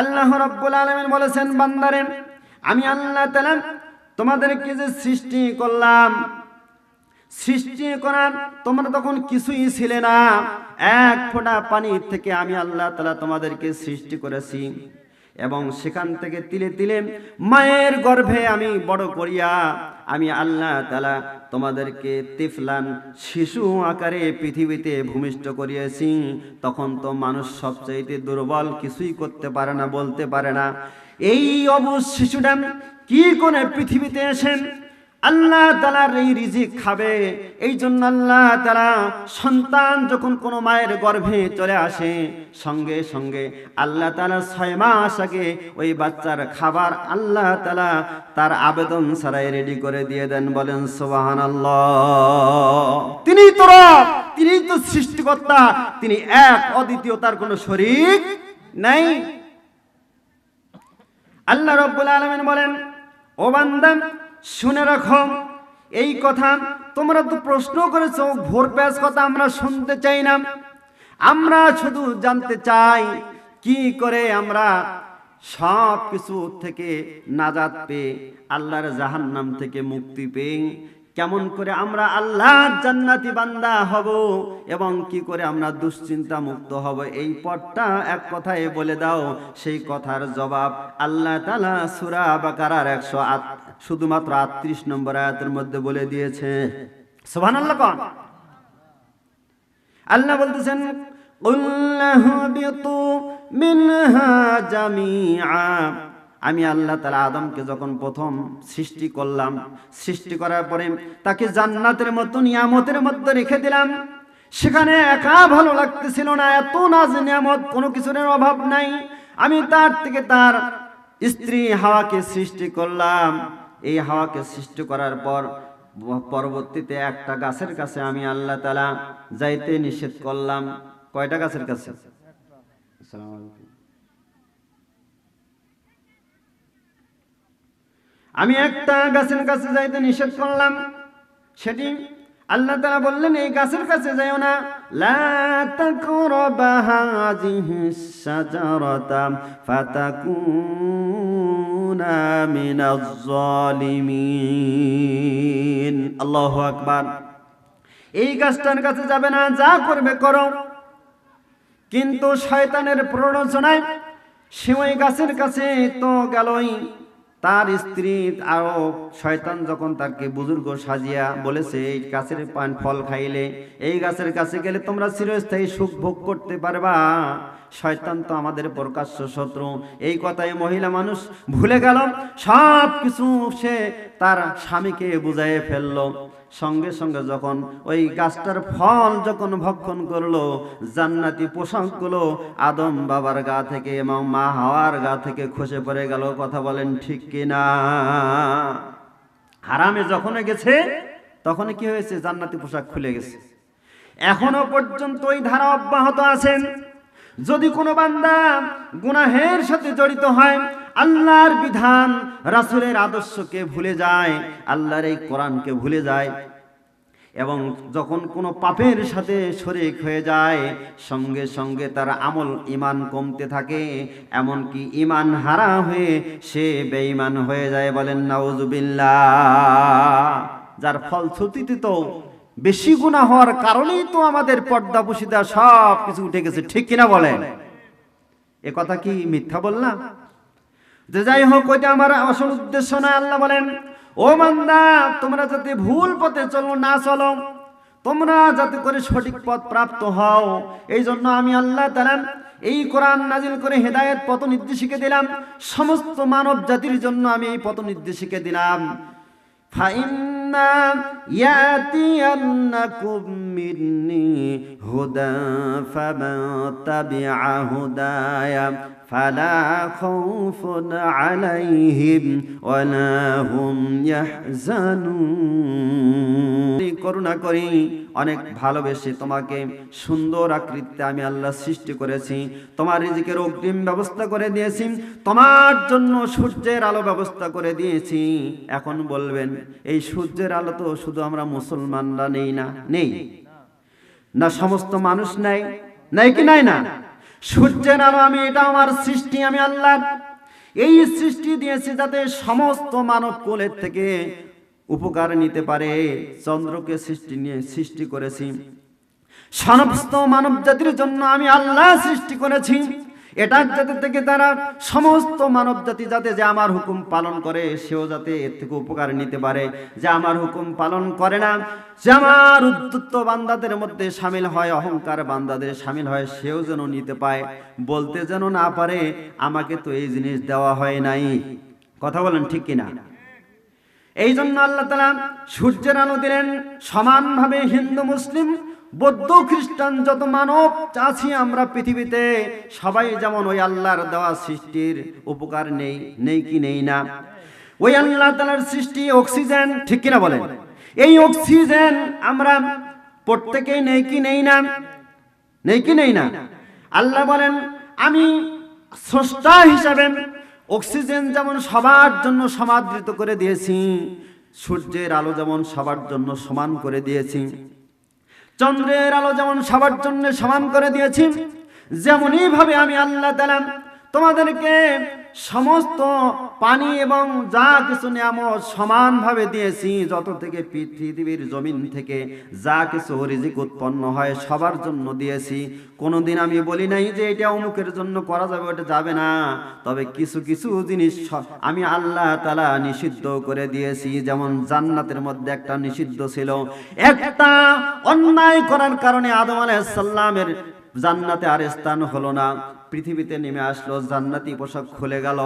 আল্লাহ রব্বুল আলমিন বলেছেন, বান্দারে, আমি আল্লাহ তালাম তোমাদেরকে যে সৃষ্টি করলাম, সৃষ্টি করার তোমরা তখন কিছুই ছিলে না। এক ফোঁটা পানির থেকে আমি আল্লাহ তালা তোমাদেরকে সৃষ্টি করেছি। এবং সেখান থেকে তিলে তিলে মায়ের গর্ভে আমি বড় করিয়া আমি আল্লাহ তালা তোমাদেরকে তিফলান শিশু আকারে পৃথিবীতে ভূমিষ্ঠ করিয়াছি। তখন তো মানুষ সবচাইতে দুর্বল, কিছুই করতে পারে না, বলতে পারে না। এই অবশ শিশুটা কি করে পৃথিবীতে এসেন আল্লাহ তালার এই রিজিক খাবে। এই জন্য আল্লাহ তালা সন্তান যখন কোনো মায়ের গর্ভে চলে আসে, সঙ্গে সঙ্গে আল্লাহ তালা ছয় মাস আগে ওই বাচ্চার খাবার আল্লাহ তালা তার আবেদন ছাড়াই রেডি করে দিয়ে দেন, বলেন সোবাহান তিনি তো তিনি তো সৃষ্টিকর্তা, তিনি এক, অদ্বিতীয়, তার কোনো শরীর নাই। আল্লাহ রব্বুল আলমেন বলেন, ও বান্দাম শুনে রাখো। এই কথা তোমরা তো প্রশ্ন করেছ, ভোর প্যাস কথা আমরা শুনতে চাই না। আমরা শুধু জানতে চাই, কি করে আমরা সব কিছু থেকে নাজাদ পেয়ে আল্লাহর জাহান্নাম থেকে মুক্তি পেয়ে কেমন করে আমরা আল্লাহ জান্নাতি বান্দা হব এবং কি করে আমরা দুশ্চিন্তা মুক্ত হব এই পথটা এক কথায় বলে দাও সেই কথার জবাব আল্লাহ তালা সুরা বাকারার একশো আট শুধুমাত্র আটত্রিশ নম্বর আয়াতের মধ্যে বলে দিয়েছে সোহান আল্লাহ কন আল্লাহ বলতেছেন قُلْ اهْبِطُوا مِنْهَا جَمِيعًا আমি আল্লাহ তালা আদমকে যখন প্রথম সৃষ্টি করলাম, সৃষ্টি করার পরে তাকে জান্নাতের মতো, নিয়ামতের মধ্যে রেখে দিলাম। সেখানে একা ভালো লাগতেছিল না, এত নাজ নিয়ামত, কোনো কিছুর অভাব নাই। আমি তার থেকে তার স্ত্রী হাওয়াকে সৃষ্টি করলাম। এই হাওয়াকে সৃষ্টি করার পর পরবর্তীতে একটা গাছের কাছে আমি আল্লাহ তালা যাইতে নিষেধ করলাম। কয়টা গাছের কাছে? আসসালামু আলাইকুম আমি একটা গাছের কাছে যাইতে নিষেধ করলাম। সেটি আল্লাহ তালা বললেন, এই গাছের কাছে যাইও না। আল্লাহু এই গাছটার কাছে যাবে না, যা করবে করো। কিন্তু শয়তানের প্ররোচনায় সে ওই গাছের কাছে তো গেলই। তার স্ত্রী আরও শয়তান যখন তাকে বুজুর্গ সাজিয়া বলেছে, এই গাছের পান ফল খাইলে, এই গাছের কাছে গেলে তোমরা চিরস্থায়ী সুখ ভোগ করতে পারবা। শয়তান তো আমাদের প্রকাশ্য শত্রু। এই কথায় মহিলা মানুষ ভুলে গেল, সব কিছু সে তার স্বামীকে বুঝাইয়ে ফেলল। সঙ্গে সঙ্গে যখন ওই গাছটার ফল যখন ভক্ষণ করল, জান্নাতি পোশাকগুলো আদম বাবার গা থেকে এবং মা হাওয়ার গা থেকে খসে পড়ে গেল। কথা বলেন ঠিক কিনা হারামে যখন গেছে তখন কি হয়েছে? জান্নাতি পোশাক খুলে গেছে। এখনও পর্যন্ত ওই ধারা অব্যাহত আছেন। যদি কোনো বান্দা গুনাহের সাথে জড়িত হয়, আল্লাহর বিধান রাসুলের আদর্শকে ভুলে যায়, আল্লাহর এই কোরআনকে ভুলে যায়, এবং যখন কোনো পাপের সাথে শরিক হয়ে যায়, সঙ্গে সঙ্গে তার আমল ইমান কমতে থাকে, এমনকি ইমান হারা হয়ে সে বেঈমান হয়ে যায় বলেন, নাউজুবিল্লাহ। যার ফলশ্রুতিতে তো বেশি গুণা হওয়ার কারণেই তো আমাদের পর্দা পুশিদা সব কিছু উঠে গেছে, ঠিক কিনা বলেন? এ কথা কি মিথ্যা বললাম? যে যাই হোক, ওইটা আমার আসল উদ্দেশ্য নয়, আল্লাহ বলেন, ও মান্দা তোমরা যাতে ভুল পথে চলো, না চলো, তোমরা যাতে করে সঠিক পথ প্রাপ্ত হও, এই জন্য আমি আল্লাহ তালান এই কোরআন নাজিল করে হেদায়ত পথ নির্দেশিকে দিলাম, সমস্ত মানব জাতির জন্য আমি এই পথ নির্দেশিকে দিলাম। ফাইন্না يأتينكم مني هدى فمن تبع هداي فلا خوف عليهم ولا هم يحزنون করুণা করি অনেক ভালোবেসে তোমাকে সুন্দর আকৃতিতে আমি আল্লাহ সৃষ্টি করেছি তোমার রিজিকের অগ্রিম ব্যবস্থা করে দিয়েছি তোমার জন্য সূর্যের আলো ব্যবস্থা করে দিয়েছি এখন বলবেন এই সূর্যের আলো তো শুধু আমরা মুসলমানরা নেই না নেই। না সমস্ত মানুষ নাই নাই কি নাই না? সূর্যের আলো আমি, এটা আমার সৃষ্টি, আমি আল্লাহ এই সৃষ্টি দিয়েছি যাতে সমস্ত মানব কোলের থেকে উপকার নিতে পারে। চন্দ্রকে সৃষ্টি নিয়ে সৃষ্টি করেছি। সমস্ত মানব জাতির জন্য আমি আল্লাহ সৃষ্টি করেছি। এটার যাতে থেকে তারা সমস্ত মানব জাতি যাতে যে আমার হুকুম পালন করে, সেও যাতে এর থেকে উপকার নিতে পারে। যে আমার হুকুম পালন করে না, যে আমার উদ্ধত্ত বান্দাদের মধ্যে সামিল হয়, অহংকার বান্দাদের সামিল হয়, সেও যেন নিতে পায়। বলতে যেন না পারে, আমাকে তো এই জিনিস দেওয়া হয় নাই। কথা বলেন ঠিক কিনা? এই জন্য আল্লাহ তালা সূর্যের আলো দিলেন, সমানভাবে হিন্দু, মুসলিম বৌদ্ধ খ্রিস্টান যত মানব আছি আমরা পৃথিবীতে, সবাই যেমন ওই আল্লাহর দেওয়া সৃষ্টির উপকার নেই নেই কি নেই না। ওই আল্লাহ তালার সৃষ্টি অক্সিজেন, ঠিক কিনা বলেন? এই অক্সিজেন আমরা প্রত্যেকেই নেই কি নেই না? নেই কি নেই না? আল্লাহ বলেন, আমি স্রষ্টা হিসাবে অক্সিজেন যেমন সবার জন্য সমাদৃত করে দিয়েছি, সূর্যের আলো যেমন সবার জন্য সমান করে দিয়েছি চন্দ্রের আলো যেমন সবার জন্য সমান করে দিয়েছি যেমনই ভাবে আমি আল্লাহ তালাম তোমাদেরকে সমস্ত পানি এবং যা কিছু নিয়ামত সমানভাবে দিয়েছি, যত থেকে পৃথিবীর জমিন থেকে যা কিছু রিজিক উৎপন্ন হয় সবার জন্য দিয়েছি। কোনোদিন আমি বলি নাই যে এটা অমুকের জন্য করা যাবে, ওটা যাবে না। তবে কিছু কিছু জিনিস আমি আল্লাহ তালা নিষিদ্ধ করে দিয়েছি। যেমন জান্নাতের মধ্যে একটা নিষিদ্ধ ছিল। একটা অন্যায় করার কারণে আদম আলাইসাল্লামের জান্নাতে আর স্থান হলো না। পৃথিবীতে নেমে আসলো, জান্নাতি পোশাক খুলে গেল।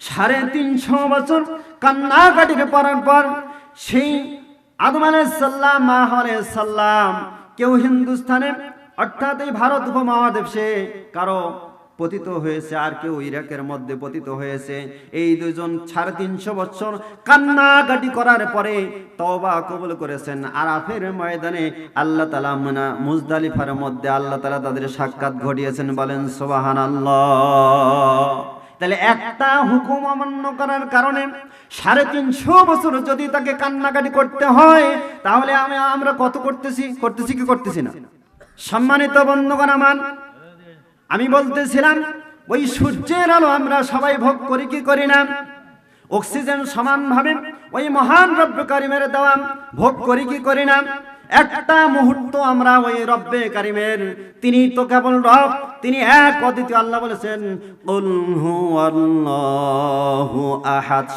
সাড়ে তিনশো বছর কান্নাকাটিকে পরার পর সেই আদম সাল্লাম মাহ সাল্লাম কেউ হিন্দুস্তানে অর্থাৎ এই ভারত উপমহাদেশে কারও পতিত হয়েছে, আর কেউ ইরাকের মধ্যে পতিত হয়েছে। এই দুজন সাড়ে তিনশো বছর কান্নাকাটি করার পরে তওবা কবুল করেছেন। আরাফের ময়দানে আল্লাহ তালা মুনা মুজদালিফার মধ্যে আল্লাহ তালা তাদের সাক্ষাৎ ঘটিয়েছেন, বলেন সোবাহান তাহলে একটা হুকুম অমান্য করার কারণে সাড়ে তিনশো বছর যদি তাকে কান্নাকাটি করতে হয়, তাহলে আমি আমরা কত করতেছি? করতেছি কি করতেছি না? সম্মানিত বন্ধুগণ আমার আমি বলতেছিলাম, ওই সূর্যের আলো আমরা সবাই ভোগ করি, কি করি না? অক্সিজেন সমানভাবে ওই মহান রব্য কারিমের দেওয়া ভোগ করি, কি করি না? একটা মুহূর্ত আমরা ওই রব্বে কারিমের, তিনি তো কেবল রব, তিনি এক অদ্বিতীয় আল্লাহ বলেছেন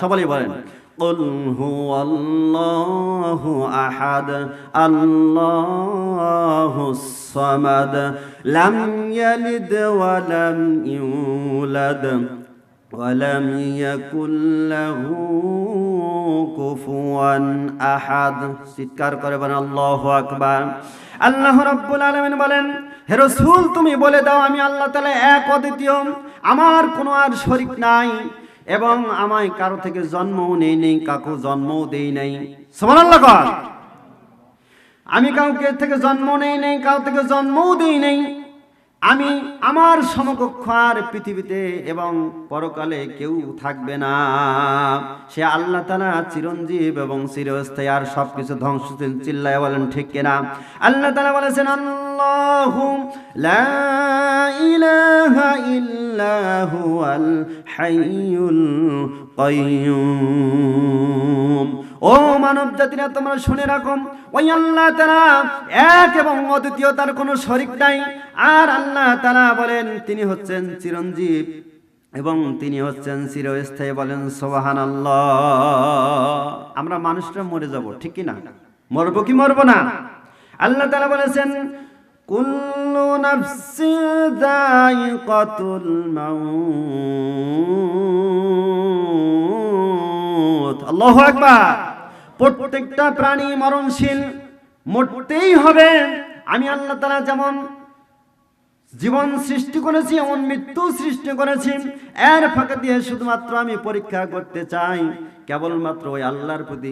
সবাই বলেন قل هو الله أحد الله الصمد لم يلد ولم يولد ولم يكن له كفوا أحد চিৎকার করে বলেন আল্লাহু আকবার আল্লাহ রাব্বুল আলামিন বলেন হে রাসূল তুমি বলে দাও আমি আল্লাহ তাআলা এক অদ্বিতীয় আমার কোনো আর শরীক নাই এবং আমায় কারও থেকে জন্মও নেই নেই কাকু জন্মও দেই নাই। সুবহানাল্লাহ কর। আমি কাউকে থেকে জন্ম নেই নেই কাউ থেকে জন্মও দেই নেই। আমি আমার সমকক্ষ আর পৃথিবীতে এবং পরকালে কেউ থাকবে না। সে আল্লাহ তালা চিরঞ্জীব এবং চিরস্থায়ী, আর সবকিছু ধ্বংস চিল্লায় বলেন, ঠিক কিনা আল্লাহ তালা বলেছেন, আল্লাহ ও মানব জাতিরা, তোমরা শুনে রাখো। ওই আল্লাহ তারা এক এবং অদ্বিতীয়, তার কোনো শরিক নাই। আর আল্লাহ তারা বলেন, তিনি হচ্ছেন চিরঞ্জীব এবং তিনি হচ্ছেন চিরস্থায়ী বলেন সোবাহান আমরা মানুষরা মরে যাব, ঠিক কি না? মরবো কি মরবো না? আল্লাহ তালা বলেছেন, কুল্লু নাফসি দায়িকাতুল মাউত। আল্লাহু আকবার। প্রত্যেকটা প্রাণী মরণশীল, মরতেই হবে। আমি আল্লাহ তারা যেমন জীবন সৃষ্টি করেছি, এমন মৃত্যু সৃষ্টি করেছি। এর ফাঁকে দিয়ে শুধুমাত্র আমি পরীক্ষা করতে চাই, কেবলমাত্র ওই আল্লাহর প্রতি।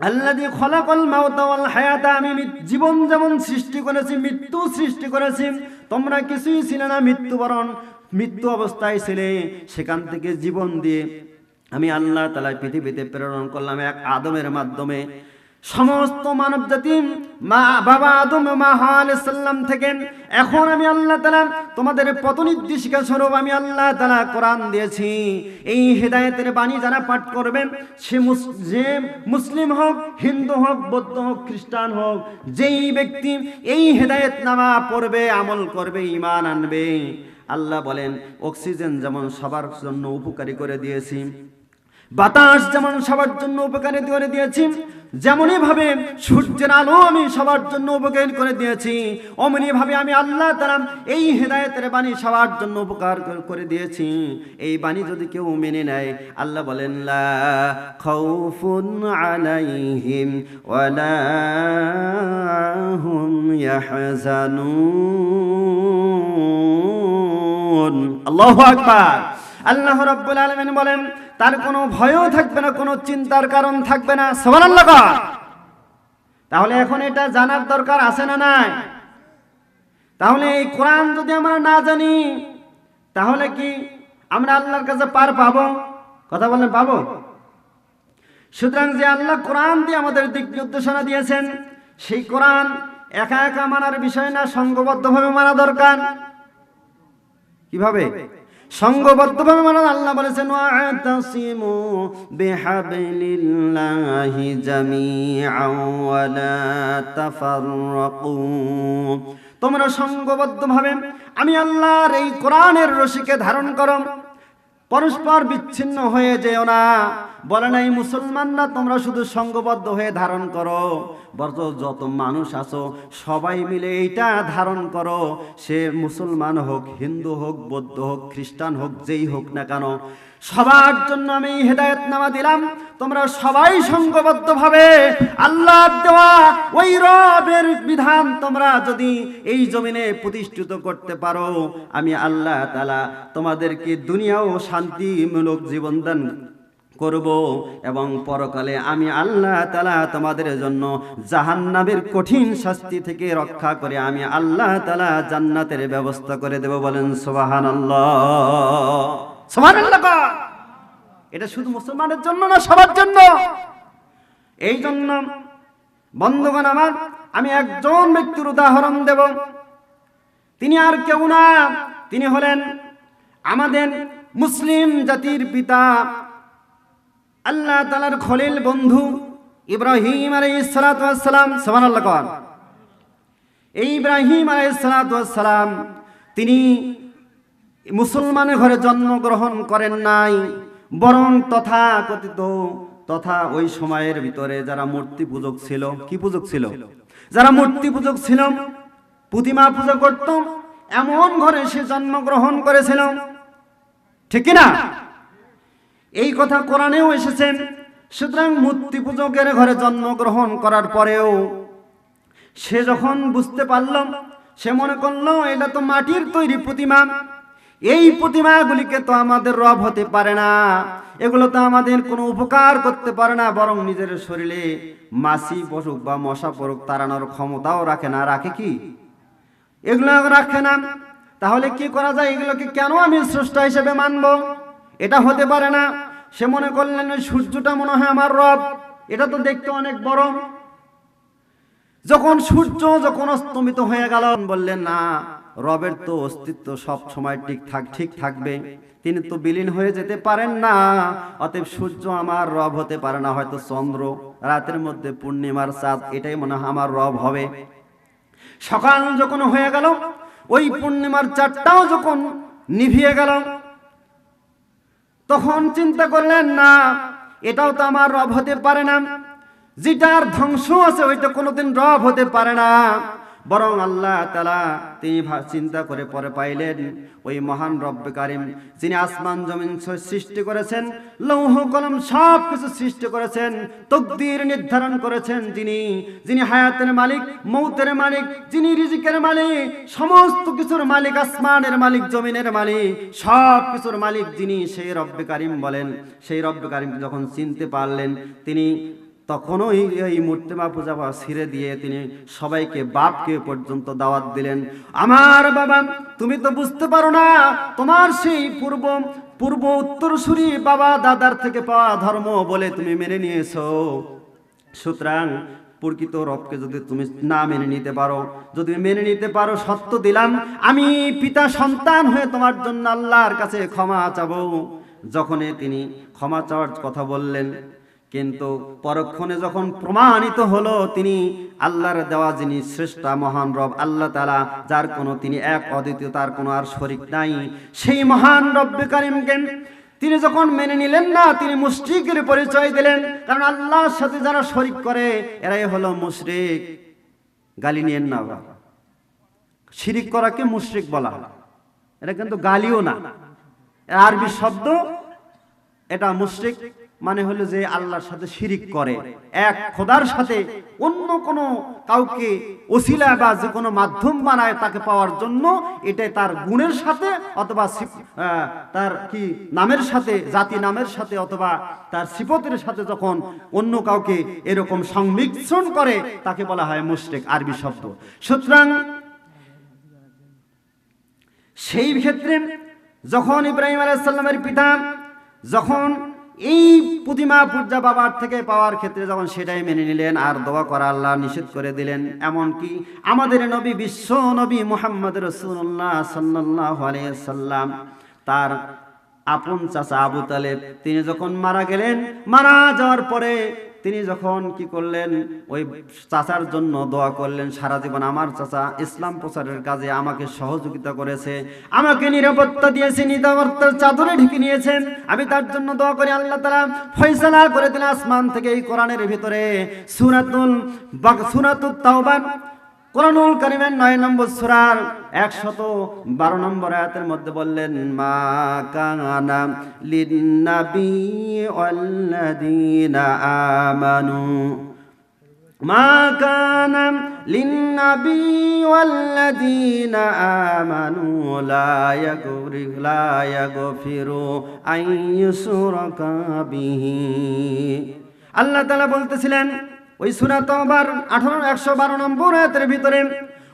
আল্লাদি খলাকল মাওতাল হায়াতা, আমি জীবন যেমন সৃষ্টি করেছি, মৃত্যু সৃষ্টি করেছি, তোমরা কিছুই ছিলে না মৃত্যুবরণ। মৃত্যু অবস্থায় ছিলে, সেখান থেকে জীবন দিয়ে আমি আল্লাহ তালা পৃথিবীতে প্রেরণ করলাম এক আদমের মাধ্যমে। সমস্ত মানব জাতি, মা, বাবা আদম মা সাল্লাম থেকে এখন আমি আল্লাহ তালা তোমাদের পতনির্দেশিকা স্বরূপ আমি আল্লাহ তালা কোরআন দিয়েছি। এই হেদায়েতের বাণী যারা পাঠ করবেন সে যে মুসলিম হোক, হিন্দু হোক, বৌদ্ধ হোক, খ্রিস্টান হোক, যেই ব্যক্তি এই হেদায়েত নামা পড়বে, আমল করবে ইমান আনবে, আল্লাহ বলেন, অক্সিজেন যেমন সবার জন্য উপকারী করে দিয়েছি, বাতাস যেমন সবার জন্য উপকারী করে দিয়েছি যেমনই ভাবে সূর্যের আলো আমি সবার জন্য উপকার করে দিয়েছি অমনি ভাবে আমি আল্লাহ তালাম এই হেদায়তের বাণী সবার জন্য উপকার করে দিয়েছি। এই বাণী যদি কেউ মেনে নেয়, আল্লাহ বলেন, লা আলাইহিম ওয়ালা আকবার। আল্লাহ রাব্বুল আলামিন বলেন, তার কোনো ভয়ও থাকবে না, কোনো চিন্তার কারণ থাকবে না। সুবহানাল্লাহ আল্লাহ তাহলে এখন এটা জানার দরকার আছে না নাই? তাহলে এই কোরআন যদি আমরা না জানি, তাহলে কি আমরা আল্লাহর কাছে পার পাবো? কথা বলেন, পাবো। সুতরাং যে আল্লাহ কোরআন দিয়ে আমাদের দিক নির্দেশনা দিয়েছেন, সেই কোরআন একা একা মানার বিষয় না সংঘবদ্ধভাবে মানা দরকার। কীভাবে? সংঘবদ্ধভাবে মানে আল্লাহ বলেছেন, ওয়াতাসিমু বিহাবলিল্লাহি জামিআন ওয়া লা তাফাররাকু। তোমরা সংঘবদ্ধভাবে, আমি আল্লাহর এই কোরআনের রশিকে ধারণ করো। পরস্পর বিচ্ছিন্ন হয়ে যেও না। বলে নাই, মুসলমানরা, তোমরা শুধু সঙ্গবদ্ধ হয়ে ধারণ করো। বরঞ্চ যত মানুষ আছো, সবাই মিলে এইটা ধারণ করো। সে মুসলমান হোক, হিন্দু হোক, বৌদ্ধ হোক, খ্রিস্টান হোক, যেই হোক না কেন সবার জন্য আমি হেদায়ত নামা দিলাম। তোমরা সবাই সংঘবদ্ধ ভাবে আল্লাহ দেওয়া ওই রবের বিধান তোমরা যদি এই জমিনে প্রতিষ্ঠিত করতে পারো, আমি আল্লাহ তালা তোমাদেরকে দুনিয়াও শান্তিমূলক জীবন দান করব এবং পরকালে আমি আল্লাহ তালা তোমাদের জন্য জাহান্নামের কঠিন শাস্তি থেকে রক্ষা করে আমি আল্লাহ তালা জান্নাতের ব্যবস্থা করে দেব বলেন সোবাহান সোবাহান এটা শুধু মুসলমানের জন্য না, সবার জন্য। এই জন্য বন্ধুগণ আমার, আমি একজন ব্যক্তির উদাহরণ দেব। তিনি আর কেউ না, তিনি হলেন আমাদের মুসলিম জাতির পিতা। আল্লাহ তালার খলিল বন্ধু ইব্রাহিম সমান আল্লাহ কর। এই ইব্রাহিম আলাইসালাম তিনি মুসলমানের ঘরে জন্মগ্রহণ করেন নাই, বরং তথা কথিত তথা ওই সময়ের ভিতরে যারা মূর্তি পূজক ছিল, কি পূজক ছিল? যারা মূর্তি পূজক ছিল, প্রতিমা পূজা করত, এমন ঘরে সে জন্মগ্রহণ করেছিল। ঠিক না? এই কথা কোরআনেও এসেছেন সুতরাং মূর্তি পূজকের ঘরে জন্মগ্রহণ করার পরেও সে যখন বুঝতে পারল, সে মনে করল, এটা তো মাটির তৈরি প্রতিমা। এই প্রতিমাগুলিকে তো আমাদের রব হতে পারে না। এগুলো তো আমাদের কোনো উপকার করতে পারে না, বরং নিজের শরীরে মাছি পশুক বা মশা পড়ুক তাড়ানোর ক্ষমতাও রাখে না। রাখে কি? এগুলো রাখে না। তাহলে কি করা যায়? এগুলোকে কেন আমি স্রষ্টা হিসেবে মানব? এটা হতে পারে না। সে মনে করলেন, ওই সূর্যটা মনে হয় আমার রব। এটা তো দেখতে অনেক বড়। যখন সূর্য যখন অস্তমিত হয়ে গেল, বললেন, না রবের তো অস্তিত্ব সব সময় ঠিক থাক, ঠিক থাকবে। তিনি তো বিলীন হয়ে যেতে পারেন না। অতএব সূর্য আমার রব হতে পারে না, হয়তো চন্দ্র। রাতের মধ্যে পূর্ণিমার চাঁদ, এটাই মনে হয় আমার রব হবে। সকাল যখন হয়ে গেল, ওই পূর্ণিমার চাঁদটাও যখন নিভিয়ে গেল, তখন চিন্তা করলেন, না, এটাও তো আমার রব হতে পারে না। যেটার ধ্বংস আছে, ওইটা কোনোদিন রব হতে পারে না। বরং আল্লাহ তালা তিনি চিন্তা করে পরে পাইলেন, ওই মহান রব্বে কারিম যিনি আসমান জমিন সৃষ্টি করেছেন, লৌহ কলম সব কিছু সৃষ্টি করেছেন, তকদির নির্ধারণ করেছেন যিনি যিনি হায়াতের মালিক, মৌতের মালিক, যিনি রিজিকের মালিক, সমস্ত কিছুর মালিক, আসমানের মালিক, জমিনের মালিক, সব কিছুর মালিক যিনি সেই রব্বে কারিম বলেন। সেই রব্বে কারিম যখন চিনতে পারলেন, তিনি তখনও এই মূর্তিমা পূজা ছিঁড়ে দিয়ে তিনি সবাইকে বাপকে পর্যন্ত দাওয়াত দিলেন। আমার বাবা, তুমি তো বুঝতে পারো না, তোমার সেই পূর্ব পূর্ব উত্তরসূরি বাবা দাদার থেকে পাওয়া ধর্ম বলে তুমি মেনে নিয়েছো। সুতরাং প্রকৃত রবকে যদি তুমি না মেনে নিতে পারো, যদি মেনে নিতে পারো সত্য দিলাম, আমি পিতা সন্তান হয়ে তোমার জন্য আল্লাহর কাছে ক্ষমা চাবো। যখনই তিনি ক্ষমা চাওয়ার কথা বললেন কিন্তু পরক্ষণে যখন প্রমাণিত হলো তিনি আল্লাহর দেওয়া যিনি শ্রেষ্ঠা মহান রব, আল্লাহ তালা যার কোনো তিনি এক, অদ্বিতীয়, তার কোনো আর শরিক নাই। সেই মহান রব্বে কারিমকে তিনি যখন মেনে নিলেন না, তিনি মুশরিকের পরিচয় দিলেন। কারণ আল্লাহর সাথে যারা শরিক করে, এরাই হলো মুশরিক। গালি নিয়েন না আবার। শিরিক করাকে মুশরিক বলা হয়। এটা কিন্তু গালিও না। আরবি শব্দ এটা মুশরিক মানে হলো যে আল্লাহর সাথে শিরিক করে। এক খোদার সাথে অন্য কোনো কাউকে ওসিলা বা যে কোনো মাধ্যম বানায় তাকে পাওয়ার জন্য এটাই তার গুণের সাথে অথবা তার কি নামের সাথে, জাতি নামের সাথে অথবা তার সিপতের সাথে যখন অন্য কাউকে এরকম সংমিশ্রণ করে, তাকে বলা হয় মুশরিক আরবি শব্দ। সুতরাং সেই ক্ষেত্রে যখন ইব্রাহিম আলাইসাল্লামের পিতা যখন এই প্রতিমা পূজা বাবার থেকে পাওয়ার ক্ষেত্রে যখন সেটাই মেনে নিলেন, আর দোয়া করা আল্লাহ নিষেধ করে দিলেন। এমনকি আমাদের নবী, বিশ্ব নবী মোহাম্মদ রসুল্লাহ সাল্লাহ সাল্লাম তার আপন চাচা আবু তালেব, তিনি যখন মারা গেলেন, মারা যাওয়ার পরে তিনি যখন কি করলেন, ওই চাচার জন্য দোয়া করলেন, সারা জীবন আমার চাচা ইসলাম প্রচারের কাজে আমাকে সহযোগিতা করেছে, আমাকে নিরাপত্তা দিয়েছে নিরাপত্তার চাদরে ঢেকে নিয়েছেন আমি তার জন্য দোয়া করি, আল্লাহ তারা ফয়সালা করে দিলেন আসমান থেকে এই কোরআনের ভিতরে। সুরাতুল বাক সুরাতুল তাওবান কোরআনুল কারিমের নয় নম্বর সুরার একশত বারো নম্বর আয়াতের মধ্যে বললেন, মা কানা লিন্নাবি ওয়াল্লাযীনা আমানু। মা কানা ওয়াল্লাযীনা আমানু, লা ইয়াগফিরু লা ইয়াগফিরু আন ইউশরাকা বিহি। আল্লাহ তাআলা বলতেছিলেন, ওই সুরা আঠারো একশো বারো নম্বর আয়াতের ভিতরে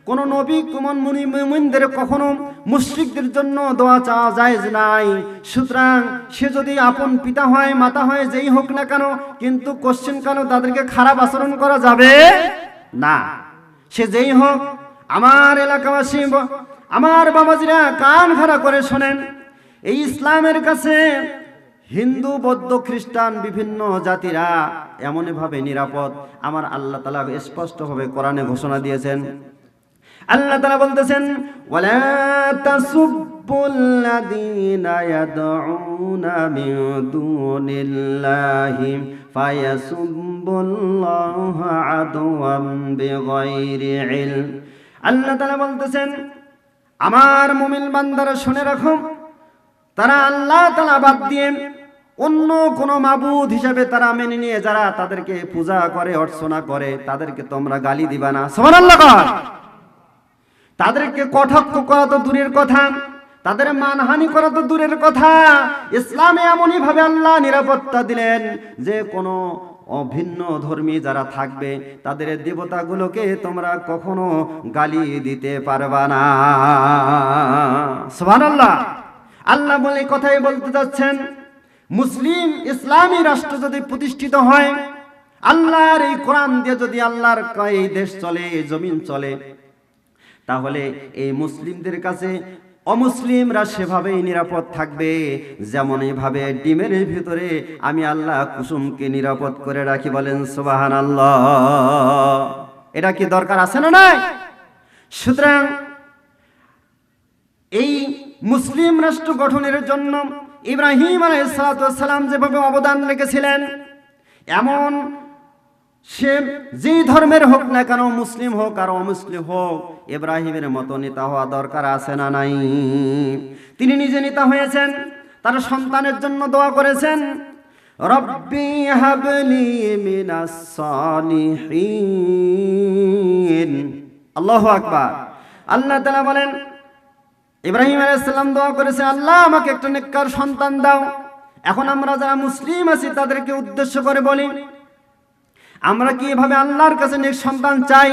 কোন নবী কুমন মুনি, মুমিনদের কখনো মুশরিকদের জন্য দোয়া চাওয়া যায় নাই। সুতরাং সে যদি আপন পিতা হয়, মাতা হয়, যেই হোক না কেন, কিন্তু কোশ্চেন কেন তাদেরকে খারাপ আচরণ করা যাবে না? সে যেই হোক, আমার এলাকাবাসী, আমার বাবাজিরা কান খাড়া করে শোনেন, এই ইসলামের কাছে হিন্দু, বৌদ্ধ, খ্রিস্টান, বিভিন্ন জাতিরা এমনভাবে নিরাপদ। আমার আল্লাহ তালা স্পষ্টভাবে কোরআনে ঘোষণা দিয়েছেন আল্লাহ তালা বলতেছেন, ওয়ালা আল্লাহ বলতেছেন, আমার মুমিন বান্দারা শুনে রাখো, তারা আল্লাহ তালা বাদ দিয়ে অন্য কোনো মাবুদ হিসাবে তারা মেনে নিয়ে যারা তাদেরকে পূজা করে, অর্চনা করে, তাদেরকে তোমরা গালি দিবা না আল্লাহ। তাদেরকে কটাক্ষ করা তো দূরের কথা, তাদের মানহানি করা তো দূরের কথা। ইসলামে এমনই ভাবে আল্লাহ নিরাপত্তা দিলেন যে, কোনো অভিন্ন ধর্মী যারা থাকবে, তাদের দেবতাগুলোকে তোমরা কখনো গালি দিতে পারবা না। সুবহানাল্লাহ। আল্লাহ আল্লাহ বলে কথাই বলতে যাচ্ছেন, মুসলিম ইসলামী রাষ্ট্র যদি প্রতিষ্ঠিত হয়, আল্লাহর এই কোরআন দিয়ে যদি আল্লাহর এই দেশ চলে এই জমিন চলে তাহলে এই মুসলিমদের কাছে অমুসলিমরা সেভাবেই নিরাপদ থাকবে। যেমন এইভাবে ডিমের ভিতরে আমি আল্লাহ কুসুমকে নিরাপদ করে রাখি বলেন সুবাহান আল্লাহ এটা কি দরকার আছে না নাই? সুতরাং এই মুসলিম রাষ্ট্র গঠনের জন্য ইব্রাহিম আলাইসালাম যেভাবে অবদান রেখেছিলেন, এমন সে যেই ধর্মের হোক না কেন, মুসলিম হোক আর অমুসলিম হোক, ইব্রাহিমের মতো নেতা হওয়া দরকার আছে না নাই? তিনি নিজে নেতা হয়েছেন, তার সন্তানের জন্য দোয়া করেছেন, রব্বি হাবলি মিনাস সালিহিন। আল্লাহু আকবার। আল্লাহ তাআলা বলেন, ইব্রাহিম আলাইসাল্লাম দোয়া করেছে, আল্লাহ, আমাকে একটা নেককার সন্তান দাও। এখন আমরা যারা মুসলিম আছি, তাদেরকে উদ্দেশ্য করে বলি আমরা কি এভাবে আল্লাহর কাছে নেক সন্তান চাই?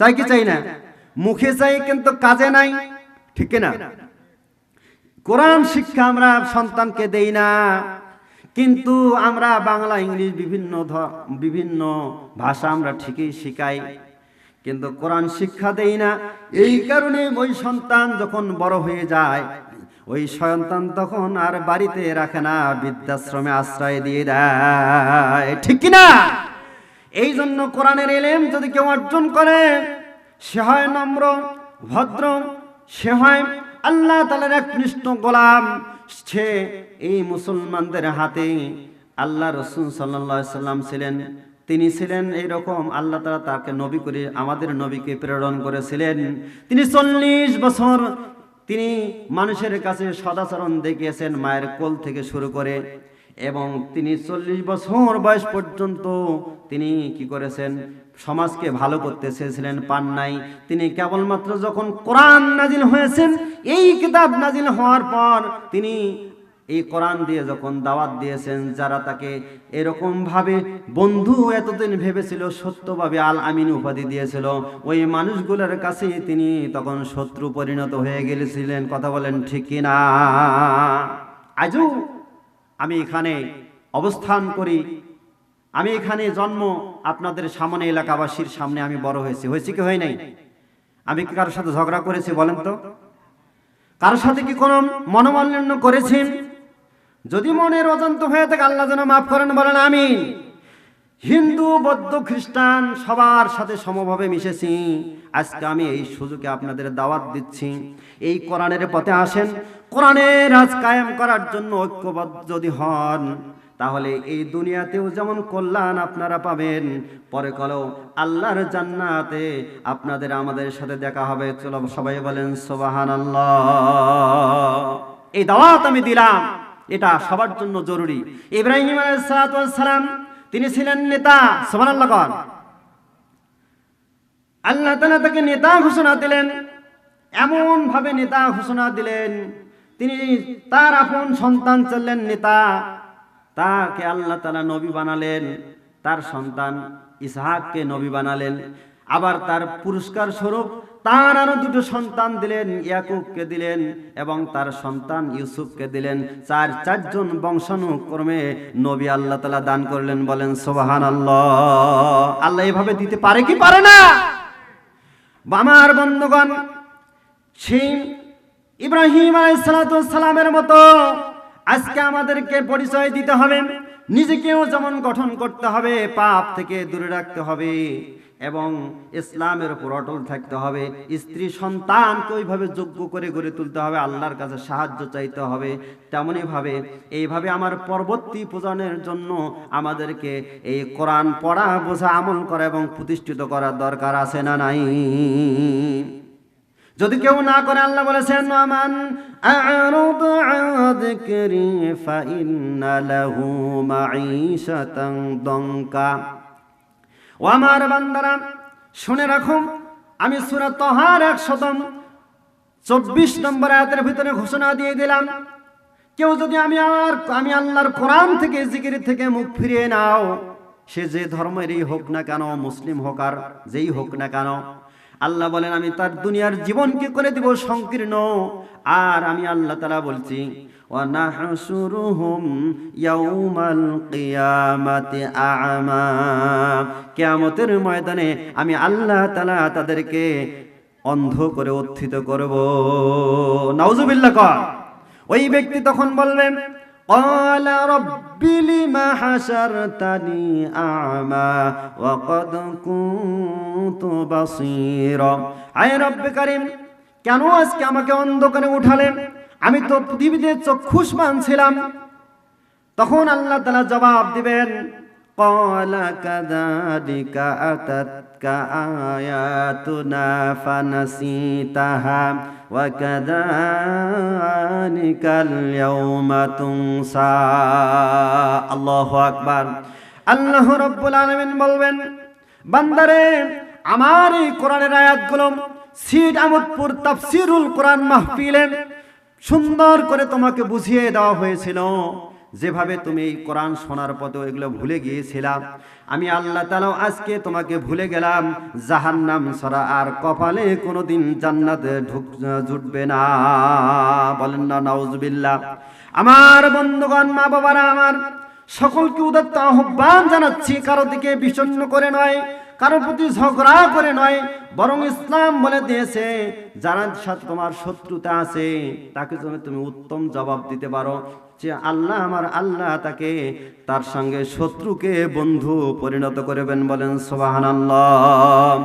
চাই কি চাই না? মুখে চাই কিন্তু কাজে নাই। ঠিক না কোরআন শিক্ষা আমরা সন্তানকে দেই না। কিন্তু আমরা বাংলা, ইংলিশ বিভিন্ন বিভিন্ন ভাষা আমরা ঠিকই শিখাই। কিন্তু কোরআন শিক্ষা দেই না। এই কারণে ওই সন্তান যখন বড় হয়ে যায়, ওই সন্তান তখন আর বাড়িতে রাখে না, বৃদ্ধাশ্রমে আশ্রয় দিয়ে দেয়। ঠিক কি না এই জন্য কোরআনের এলেম যদি কেউ অর্জন করে, সে হয় নম্র, ভদ্র, সে হয় আল্লাহ তালার এক কৃষ্ণ গোলাম। সে এই মুসলমানদের হাতে আল্লাহ রসুল সাল্লাহ সাল্লাম ছিলেন। তিনি ছিলেন এইরকম, আল্লাহ তালা তাকে নবী করে, আমাদের নবীকে প্রেরণ করেছিলেন। তিনি চল্লিশ বছর তিনি মানুষের কাছে সদাচরণ দেখিয়েছেন, মায়ের কোল থেকে শুরু করে। এবং তিনি চল্লিশ বছর বয়স পর্যন্ত তিনি কি করেছেন? সমাজকে ভালো করতে চেয়েছিলেন, পান নাই। তিনি কেবলমাত্র যখন কোরআন নাজিল হয়েছেন, এই কিতাব নাজিল হওয়ার পর তিনি এই কোরআন দিয়ে যখন দাওয়াত দিয়েছেন, যারা তাকে এরকমভাবে বন্ধু এতদিন ভেবেছিল, সত্যভাবে আল আমিন উপাধি দিয়েছিল, ওই মানুষগুলোর কাছে তিনি তখন শত্রু পরিণত হয়ে গেছিলেন কথা বলেন ঠিক না আজও আমি এখানে অবস্থান করি। আমি এখানে জন্ম আপনাদের সামনে এলাকাবাসীর সামনে আমি বড় হয়েছি। হয়েছি কি হয় নাই? আমি কি কারোর সাথে ঝগড়া করেছি বলেন তো? কারোর সাথে কি কোনো মনোমালিন্য করেছি? যদি মনের অজান্ত হয়ে থাকে, আল্লাহ যেন মাফ করেন বলেন আমি হিন্দু, বৌদ্ধ, খ্রিস্টান সবার সাথে সমভাবে মিশেছি। আজকে আমি এই সুযোগে আপনাদের দাওয়াত দিচ্ছি। এই কোরআনের পথে আসেন। কোরআনের আজ কায়েম করার জন্য ঐক্যবদ্ধ যদি হন, তাহলে এই দুনিয়াতেও যেমন কল্যাণ আপনারা পাবেন, পরে কলেও আল্লাহর জান্নাতে আপনাদের আমাদের সাথে দেখা হবে। চলো সবাই বলেন সোবাহান আল্লাহ এই দাওয়াত আমি দিলাম। এটা সবার জন্য জরুরি। ইব্রাহিম আলাইসালাম তিনি ছিলেন নেতা সোমান আল্লাহ আল্লাহ তালা তাকে নেতা ঘোষণা দিলেন এমন ভাবে নেতা ঘোষণা দিলেন, তিনি তার আপন সন্তান চললেন নেতা, তাকে আল্লাহ তালা নবী বানালেন, তার সন্তান ইসহাককে নবী বানালেন, আবার তার পুরস্কার স্বরূপ তার আরও দুটো সন্তান দিলেন, ইয়াকুবকে দিলেন এবং তার সন্তান ইউসুফকে দিলেন। চার, চারজন বংশানুক্রমে নবী আল্লাহ তালা দান করলেন, বলেন সোবাহান আল্লাহ আল্লাহ এভাবে দিতে পারে কি পারে না? বামার বন্ধুগণ, সেই ইব্রাহিম আলাইসালামের মতো আজকে আমাদেরকে পরিচয় দিতে হবে। নিজেকেও যেমন গঠন করতে হবে, পাপ থেকে দূরে রাখতে হবে। এবং ইসলামের উপর অটল থাকতে হবে। স্ত্রী সন্তানকে ওইভাবে যোগ্য করে গড়ে তুলতে হবে, আল্লাহর কাছে সাহায্য চাইতে হবে। তেমনই ভাবে এইভাবে আমার পরবর্তী পূজনের জন্য আমাদেরকে এই কোরআন পড়া, বোঝা, আমল করা এবং প্রতিষ্ঠিত করার দরকার আছে না নাই? যদি কেউ না করে, আল্লাহ বলেছেন আমান মাঈশাতান দঙ্কা ও আমার বান্দারা, শুনে রাখো, আমি সূরা তহার 124 নম্বর আয়াতের ভিতরে ঘোষণা দিয়ে দিলাম, কেউ যদি আমি আর, আমি আল্লাহর কোরআন থেকে জিকির থেকে মুখ ফিরিয়ে নাও, সে যে ধর্মেরই হোক না কেন, মুসলিম হোক আর যেই হোক না কেন, আল্লাহ বলেন, আমি তার দুনিয়ার জীবনকে করে দিব সংকীর্ণ, আর আমি আল্লাহ তালা বলছি ওয়ানাহশুরুহুম ইয়াউমাল কিয়ামাতি আ'মা কিয়ামতের ময়দানে আমি আল্লাহ তাআলা তাদেরকে অন্ধ করে উত্থিত করব নাউজুবিল্লাহ কর ওই ব্যক্তি তখন বলবেন قال رب لم حشرتني أعمى وقد كنت بصيرا আয় রব্বে করিম কেন আজকে আমাকে অন্ধকারে উঠালেন আমি তো পৃথিবীতে চক্ষুষ মানছিলাম। তখন আল্লাহ তালা জবাব দিবেন ওয়া আকবার। আল্লাহ রাব্বুল বলবেন, বান্দারে, আমার এই কোরআনের আয়াতগুলো সিড আমদপুর তাফসিরুল কোরআন মাহফিলের সুন্দর করে তোমাকে বুঝিয়ে দেওয়া হয়েছিল। যেভাবে তুমি এই কোরআন শোনার পথে এগুলো ভুলে গিয়েছিলাম আমি আল্লাহ তালাও আজকে তোমাকে ভুলে গেলাম। জাহান্নাম সরা আর কপালে কোনোদিন জান্নাতে ঢুক, জুটবে না। বলেন না, নাউজবিল্লাহ। আমার বন্ধুগণ মা বাবারা আমার সকলকে উদাত্ত আহ্বান জানাচ্ছি, কারও দিকে বিষণ্ণ করে নয়। কারও প্রতি ঝগড়া করে নয়, বরং ইসলাম বলে দিয়েছে, যারা সাথে তোমার শত্রুতা আছে, তাকে তুমি তুমি উত্তম জবাব দিতে পারো। যে আল্লাহ আমার আল্লাহ, তাকে তার সঙ্গে শত্রুকে বন্ধু পরিণত করবেন বলেন সোবাহান